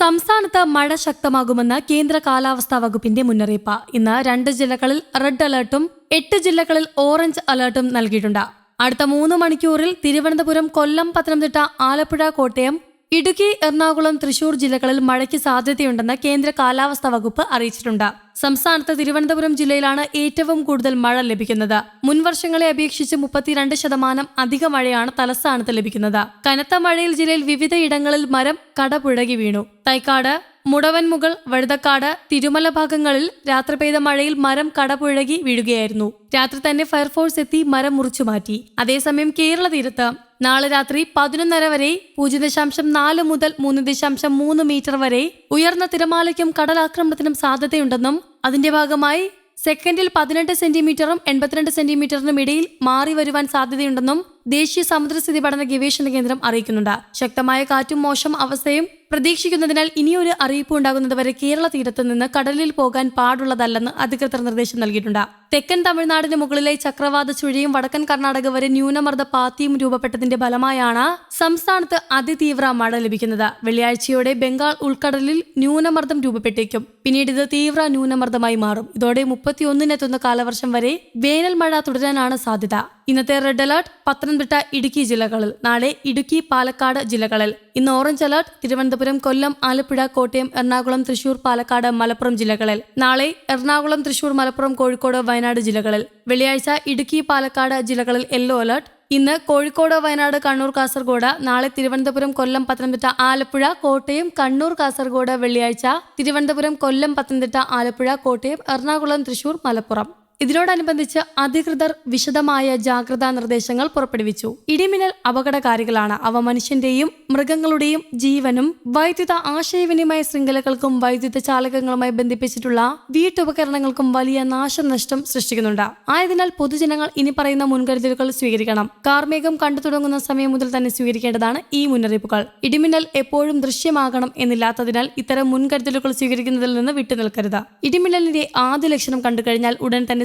സംസ്ഥാനത്ത് മഴ ശക്തമാകുമെന്ന് കേന്ദ്ര കാലാവസ്ഥാ വകുപ്പിന്റെ മുന്നറിയിപ്പ്. ഇന്ന് രണ്ട് ജില്ലകളിൽ റെഡ് അലർട്ടും എട്ട് ജില്ലകളിൽ ഓറഞ്ച് അലർട്ടും നൽകിയിട്ടുണ്ട്. അടുത്ത മൂന്ന് മണിക്കൂറിൽ തിരുവനന്തപുരം കൊല്ലം പത്തനംതിട്ട ആലപ്പുഴ കോട്ടയം ഇടുക്കി എറണാകുളം തൃശൂർ ജില്ലകളിൽ മഴയ്ക്ക് സാധ്യതയുണ്ടെന്ന് കേന്ദ്ര കാലാവസ്ഥാ വകുപ്പ് അറിയിച്ചിട്ടുണ്ട്. സംസ്ഥാനത്ത് തിരുവനന്തപുരം ജില്ലയിലാണ് ഏറ്റവും കൂടുതൽ മഴ ലഭിക്കുന്നത്. മുൻവർഷങ്ങളെ അപേക്ഷിച്ച് മുപ്പത്തിരണ്ട് ശതമാനം അധിക മഴയാണ് തലസ്ഥാനത്ത് ലഭിക്കുന്നത്. കനത്ത മഴയിൽ ജില്ലയിൽ വിവിധയിടങ്ങളിൽ മരം കടപുഴകി വീണു. തൈക്കാട് മുടവൻമുകൾ വഴുതക്കാട് തിരുമല ഭാഗങ്ങളിൽ രാത്രി പെയ്ത മഴയിൽ മരം കടപുഴകി വീഴുകയായിരുന്നു. രാത്രി തന്നെ ഫയർഫോഴ്സ് എത്തി മരം മുറിച്ചു മാറ്റി. അതേസമയം കേരള തീരത്ത് നാളെ രാത്രി പതിനൊന്നര വരെ പൂജ്യം ദശാംശം നാല് മുതൽ മൂന്ന് ദശാംശം മൂന്ന് മീറ്റർ വരെ ഉയർന്ന തിരമാലയ്ക്കും കടലാക്രമണത്തിനും സാധ്യതയുണ്ടെന്നും അതിന്റെ ഭാഗമായി സെക്കൻഡിൽ പതിനെട്ട് സെന്റിമീറ്ററും എൺപത്തിരണ്ട് സെന്റിമീറ്ററിനും ഇടയിൽ മാറി വരുവാൻ സാധ്യതയുണ്ടെന്നും ദേശീയ സമുദ്രസ്ഥിതി പഠന ഗവേഷണ കേന്ദ്രം അറിയിക്കുന്നുണ്ട്. ശക്തമായ കാറ്റും മോശം അവസ്ഥയും പ്രതീക്ഷിക്കുന്നതിനാൽ ഇനിയൊരു അറിയിപ്പ് ഉണ്ടാകുന്നതുവരെ കേരള തീരത്ത് നിന്ന് കടലിൽ പോകാൻ പാടുള്ളതല്ലെന്ന് അധികൃതർ നിർദ്ദേശം നൽകിയിട്ടുണ്ട്. തെക്കൻ തമിഴ്നാടിന് മുകളിലെ ചക്രവാത ചുഴിയും വടക്കൻ കർണാടക വരെ ന്യൂനമർദ്ദ പാത്തിയും രൂപപ്പെട്ടതിന്റെ ഫലമായാണ് സംസ്ഥാനത്ത് അതിതീവ്ര മഴ ലഭിക്കുന്നത്. വെള്ളിയാഴ്ചയോടെ ബംഗാൾ ഉൾക്കടലിൽ ന്യൂനമർദ്ദം രൂപപ്പെട്ടേക്കും പിന്നീട് ഇത് തീവ്ര ന്യൂനമർദ്ദമായി മാറും. ഇതോടെ മുപ്പത്തിയൊന്നിനെത്തുന്ന കാലവർഷം വരെ വേനൽ മഴ തുടരാനാണ് സാധ്യത. ഇന്നത്തെ റെഡ് അലർട്ട് പത്തനംതിട്ട ഇടുക്കി ജില്ലകളിൽ നാളെ ഇടുക്കി പാലക്കാട് ജില്ലകളിൽ. ഇന്ന് ഓറഞ്ച് അലർട്ട് തിരുവനന്തപുരം കൊല്ലം ആലപ്പുഴ കോട്ടയം എറണാകുളം തൃശൂർ പാലക്കാട് മലപ്പുറം ജില്ലകളിൽ. നാളെ എറണാകുളം തൃശൂർ മലപ്പുറം കോഴിക്കോട് വയനാട് ജില്ലകളിൽ. വെള്ളിയാഴ്ച ഇടുക്കി പാലക്കാട് ജില്ലകളിൽ യെല്ലോ അലർട്ട് ഇന്ന് കോഴിക്കോട് വയനാട് കണ്ണൂർ കാസർഗോഡ്. നാളെ തിരുവനന്തപുരം കൊല്ലം പത്തനംതിട്ട ആലപ്പുഴ കോട്ടയം കണ്ണൂർ കാസർഗോഡ് വെള്ളിയാഴ്ച തിരുവനന്തപുരം കൊല്ലം പത്തനംതിട്ട ആലപ്പുഴ കോട്ടയം എറണാകുളം തൃശൂർ മലപ്പുറം. ഇതിനോടനുബന്ധിച്ച് അധികൃതർ വിശദമായ ജാഗ്രതാ നിർദ്ദേശങ്ങൾ പുറപ്പെടുവിച്ചു. ഇടിമിന്നൽ അപകടകാരികളാണ്. അവ മനുഷ്യന്റെയും മൃഗങ്ങളുടെയും ജീവനും വൈദ്യുത ആശയവിനിമയ ശൃംഖലകൾക്കും വൈദ്യുത ചാലകങ്ങളുമായി ബന്ധിപ്പിച്ചിട്ടുള്ള വീട്ടുപകരണങ്ങൾക്കും വലിയ നാശനഷ്ടം സൃഷ്ടിക്കുന്നുണ്ട്. ആയതിനാൽ പൊതുജനങ്ങൾ ഇനി പറയുന്ന മുൻകരുതലുകൾ സ്വീകരിക്കണം. കാർമേഘം കണ്ടു തുടങ്ങുന്ന സമയം മുതൽ തന്നെ സ്വീകരിക്കേണ്ടതാണ് ഈ മുന്നറിയിപ്പുകൾ. ഇടിമിന്നൽ എപ്പോഴും ദൃശ്യമാകണം എന്നില്ലാത്തതിനാൽ ഇത്തരം മുൻകരുതലുകൾ സ്വീകരിക്കുന്നതിൽ നിന്ന് വിട്ടുനിൽക്കരുത്. ഇടിമിന്നലിന്റെ ആദ്യ ലക്ഷണം കണ്ടു കഴിഞ്ഞാൽ ഉടൻ തന്നെ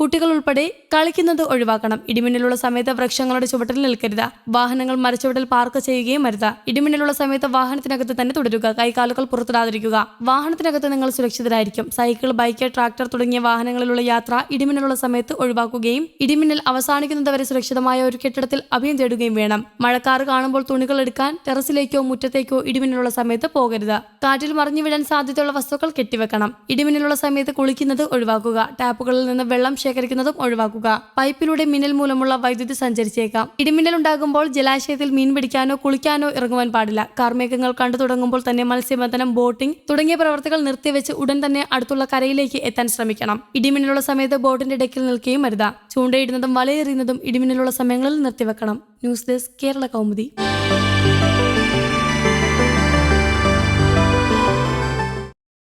കുട്ടികൾ ഉൾപ്പെടെ കളിക്കുന്നത് ഒഴിവാക്കണം. ഇടിമിന്നലുള്ള സമയത്ത് വൃക്ഷങ്ങളുടെ ചുവട്ടിൽ നിൽക്കരുത്. വാഹനങ്ങൾ മരച്ചുവട്ടിൽ പാർക്ക് ചെയ്യുകയും അരുത്. ഇടിമിന്നലുള്ള സമയത്ത് വാഹനത്തിനകത്ത് തന്നെ തുടരുക. കൈകാലുകൾ പുറത്തിടാതിരിക്കുക. വാഹനത്തിനകത്ത് നിങ്ങൾ സുരക്ഷിതരായിരിക്കും. സൈക്കിൾ ബൈക്ക് ട്രാക്ടർ തുടങ്ങിയ വാഹനങ്ങളിലുള്ള യാത്ര ഇടിമിന്നലുള്ള സമയത്ത് ഒഴിവാക്കുകയും ഇടിമിന്നൽ അവസാനിക്കുന്നതുവരെ സുരക്ഷിതമായ ഒരു കെട്ടിടത്തിൽ അഭയം തേടുകയും വേണം. മഴക്കാർ കാണുമ്പോൾ തുണികൾ എടുക്കാൻ ടെറസിലേക്കോ മുറ്റത്തേക്കോ ഇടിമിന്നലുള്ള സമയത്ത് പോകരുത്. കാറ്റിൽ മറിഞ്ഞു വീഴാൻ സാധ്യതയുള്ള വസ്തുക്കൾ കെട്ടിവെക്കണം. ഇടിമിന്നലുള്ള സമയത്ത് കുളിക്കുന്നത് ഒഴിവാക്കുക. ടാപ്പുകളിൽ നിന്ന് വെള്ളം ശേഖരിക്കുന്നതും ഒഴിവാക്കുക. പൈപ്പിലൂടെ മിന്നൽ മൂലമുള്ള വൈദ്യുതി സഞ്ചരിച്ചേക്കാം. ഇടിമിന്നൽ ഉണ്ടാകുമ്പോൾ ജലാശയത്തിൽ മീൻ പിടിക്കാനോ കുളിക്കാനോ ഇറങ്ങുവാൻ പാടില്ല. കാർമേഘങ്ങൾ കണ്ടു തുടങ്ങുമ്പോൾ തന്നെ മത്സ്യബന്ധനം ബോട്ടിംഗ് തുടങ്ങിയ പ്രവർത്തികൾ നിർത്തിവെച്ച് ഉടൻ തന്നെ അടുത്തുള്ള കരയിലേക്ക് എത്താൻ ശ്രമിക്കണം. ഇടിമിന്നലുള്ള സമയത്ത് ബോട്ടിന്റെ ഡെക്കിൽ നിൽക്കുകയും വരുത ചൂണ്ടയിടുന്നതും വലയെറിയുന്നതും ഇടിമിന്നലുള്ള സമയങ്ങളിൽ നിർത്തിവെക്കണം. News desk Kerala Kaumudi.